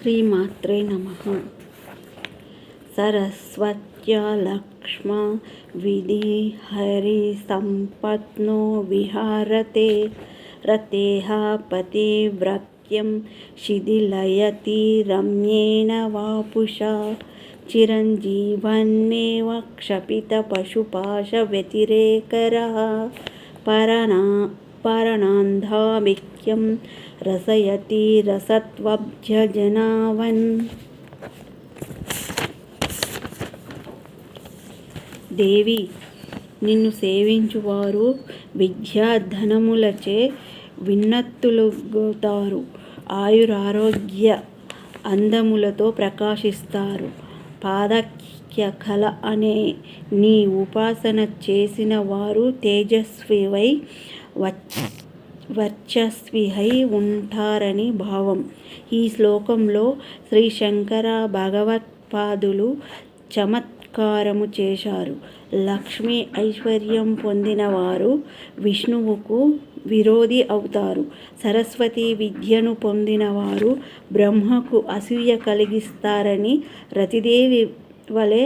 శ్రీమాత్రే నమ సరస్వత్యా లక్ష్మ విధి హరి సంపత్నో విహారతే రతేహ పతివ్రత్యం శిథిలయతి రమ్యేణ వాపుషా చిరంజీవన్నేవ क्षपितपशुपाशव्यतिरेकरः పరనా పరణాంధామిక్యం రసయతి రసత్వబ్జనావన్ దేవి నిన్ను సేవించువారు విద్యాధనములచే విన్నత్తులుగుతారు. ఆయురారోగ్య అందములతో ప్రకాశిస్తారు. ముఖ్య కళ అనే నీ ఉపాసన చేసిన వారు తేజస్వివై వర్చస్విహై ఉంటారని భావం. ఈ శ్లోకంలో శ్రీ శంకర భగవత్పాదులు చమత్కారము చేశారు. లక్ష్మి ఐశ్వర్యం పొందిన వారు విష్ణువుకు విరోధి అవుతారు. సరస్వతి విద్యను పొందినవారు బ్రహ్మకు అసూయ కలిగిస్తారని రతిదేవి వలె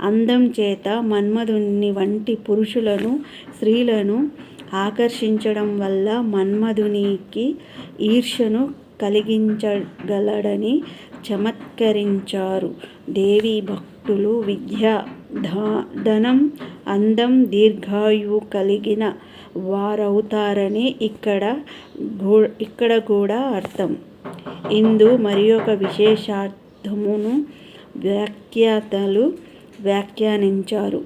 అందం చేత మన్మధుని వంటి పురుషులను స్త్రీలను ఆకర్షించడం వల్ల మన్మధునికి ఈర్షను కలిగించగలడని చమత్కరించారు. దేవి భక్తులు విద్య ధనం అందం దీర్ఘాయువు కలిగిన వారవుతారని ఇక్కడ ఇక్కడ కూడా అర్థం. ఇందు మరి ఒక విశేషార్థమును వ్యాఖ్యాతలు వ్యాఖ్యానించారు.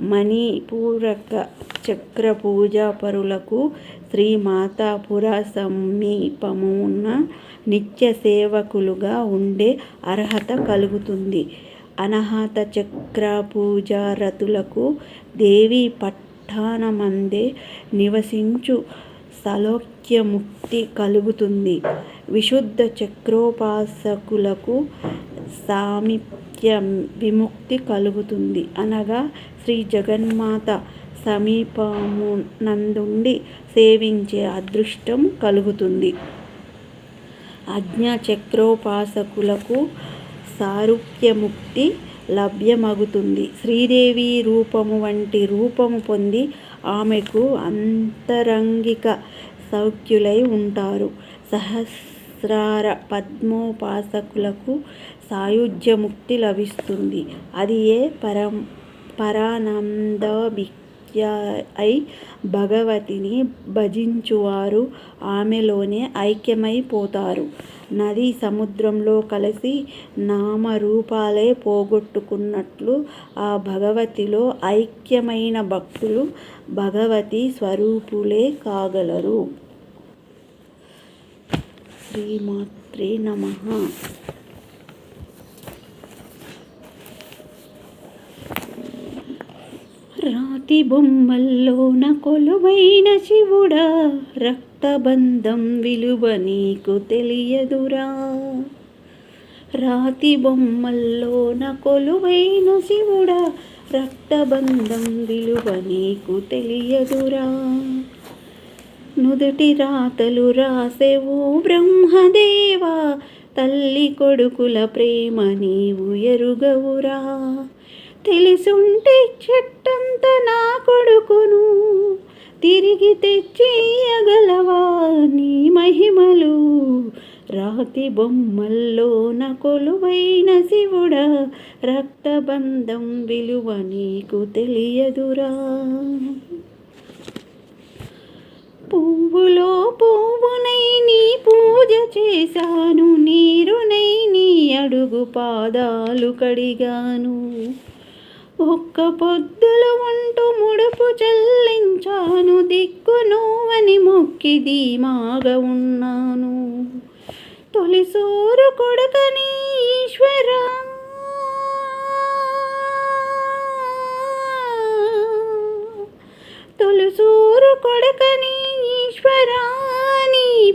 మణిపూరక చక్ర పూజాపరులకు శ్రీ శ్రీమాతాపుర సమీపమున నిత్య సేవకులుగా ఉండే అర్హత కలుగుతుంది. అనహత చక్ర పూజారతులకు దేవి పట్టానమందే నివసించు సలోక్యముక్తి కలుగుతుంది. విశుద్ధ చక్రోపాసకులకు సామీప్య విముక్తి కలుగుతుంది. అనగా శ్రీ జగన్మాత సమీపము నందుండి సేవించే అదృష్టం కలుగుతుంది. అజ్ఞచక్రోపాసకులకు సారూప్యముక్తి లభ్యమగుతుంది. శ్రీదేవి రూపము వంటి రూపము పొంది ఆమెకు అంతరంగిక సౌఖ్యులై ఉంటారు. సహస్రార పద్మోపాసకులకు సాయుజ్యముక్తి లభిస్తుంది. అది ఏ పరం పరానందభిక్య అయి భగవతిని భజించువారు. ఆమెలోనే ఐక్యమైపోతారు. నది సముద్రంలో కలిసి నామరూపాలే పోగొట్టుకున్నట్లు ఆ భగవతిలో ఐక్యమైన భక్తులు భగవతి స్వరూపులే కాగలరు. శ్రీమాత్రే నమ. రాతి బొమ్మల్లోన కొలువైన శివుడా రక్తబంధం విలువ నీకు తెలియదురా. రాతి బొమ్మల్లోన కొలువైన శివుడా రక్తబంధం విలువ నీకు తెలియదురా. నుదుటి రాతలు రాసేవు బ్రహ్మదేవా తల్లి కొడుకుల ప్రేమ నీవు ఎరుగవురా. తెలిసుంటే చెట్టంత నా కొడుకును తిరిగి తెచ్చియగలవా నీ మహిమలు? రాతి బొమ్మల్లో కొలువైన శివుడా రక్తబంధం విలువ నీకు తెలియదురా. పువ్వులో పువ్వునై నీ పూజ చేశాను నీరునై నీ అడుగు పాదాలు కడిగాను. ఒక్క పొద్దులు ఉంటూ ముడుపు చెల్లించాను దిక్కు నువ్వని మొక్కి ధీమాగా ఉన్నాను. తొలిసూరు కొడుకని ఈశ్వరా తొలిసూరు కొడుకని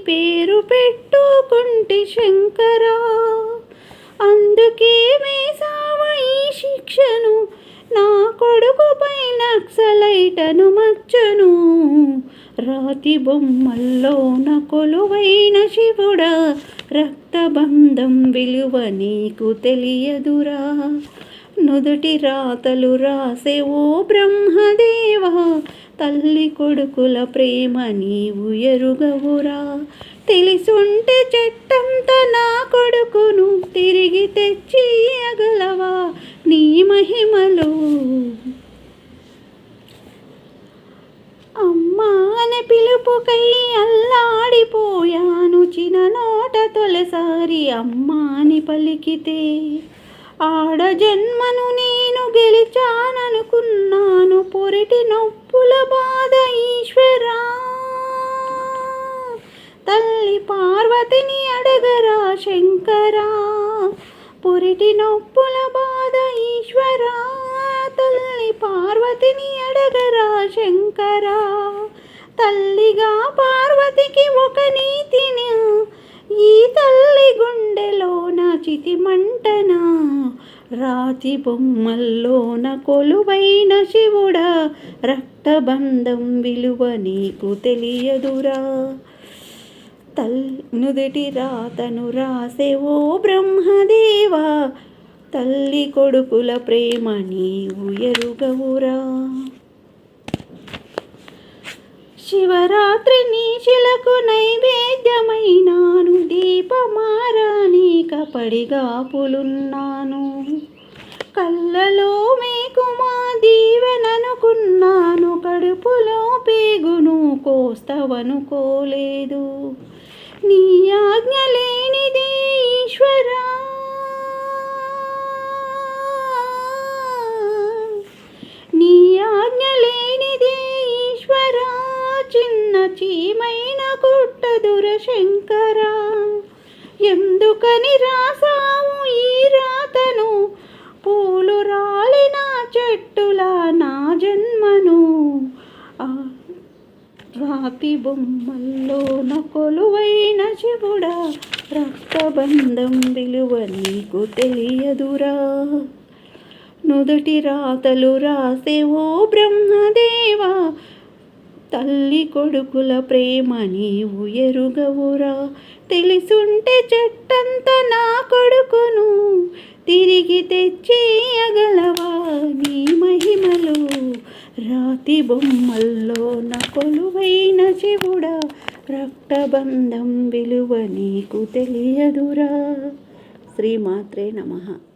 పేరు పెట్టుకుంటే శంకరా. అందుకే మీ ఈ శిక్షను నా కొడుకుపై నక్సలైటను మచ్చను. రాతి రాతి బొమ్మల్లోన కొలువైన శివుడా రక్తబంధం విలువ నీకు తెలియదురా. నుదుటి రాతలు రాసే ఓ బ్రహ్మదేవా తల్లి కొడుకుల ప్రేమ నీవు ఎరుగవురా. తెలిసుంటే చట్టంత నా కొడుకును తిరిగి తెచ్చి అగలవా నీ మహిమలు? అమ్మా అనే పిలుపుకై అల్లాడిపోయాను చిన్ననోట తొలిసారి అమ్మా అని పలికితే. ఆడ జన్మను నేను గెలిచాననుకున్నాను. పొరిటి నొప్పుల బాధ ఈశ్వరా. తల్లి పార్వతిని అడగరా శంకరా. పొరిటి నొప్పుల బాధ ఈశ్వరా. తల్లి పార్వతిని అడగరా శంకరా. తల్లిగా పార్వతికి ఒక నీతిని ఈ తల్లి గుండెలో నా చితి మంటనా? రాతి బొమ్మల్లోన కొలువైన శివుడా రక్తబంధం విలువ నీకు తెలియదురా. తల్ నుదుటి రాతను రాసే ఓ బ్రహ్మదేవా తల్లి కొడుకుల ప్రేమ నీవు ఎరుగవురా. శివరాత్రి మనుషులకు నైవేద్యమైనాను దీపమారానీక పడిగా పులున్నాను. కళ్ళలో మేకుమా దీవెననుకున్నాను కడుపులో పేగును కోస్తవనుకోలేదు. నీ ఆజ్ఞ లేనిది ఈశ్వరా. నీ చీమైన కుట్టదుర శంకరా. ఎందుకని రాసావు ఈ రాతను? పూలు రాలిన చెట్టుల నా జన్మను. రాతి బొమ్మల్లో కొలువైన శివుడా రక్తబంధం విలువ నీకు తెలియదురా. నుదుటి రాతలు రాసే ఓ బ్రహ్మదేవా తల్లి కొడుకుల ప్రేమ నీవు ఎరుగవురా. తెలిసుంటే చెట్టంత నా కొడుకును తిరిగి తెచ్చేయగలవా నీ మహిమలు? రాతి బొమ్మల్లో నా కొలువైన శివుడా రక్తబంధం విలువ నీకు తెలియదురా. శ్రీమాత్రే నమః.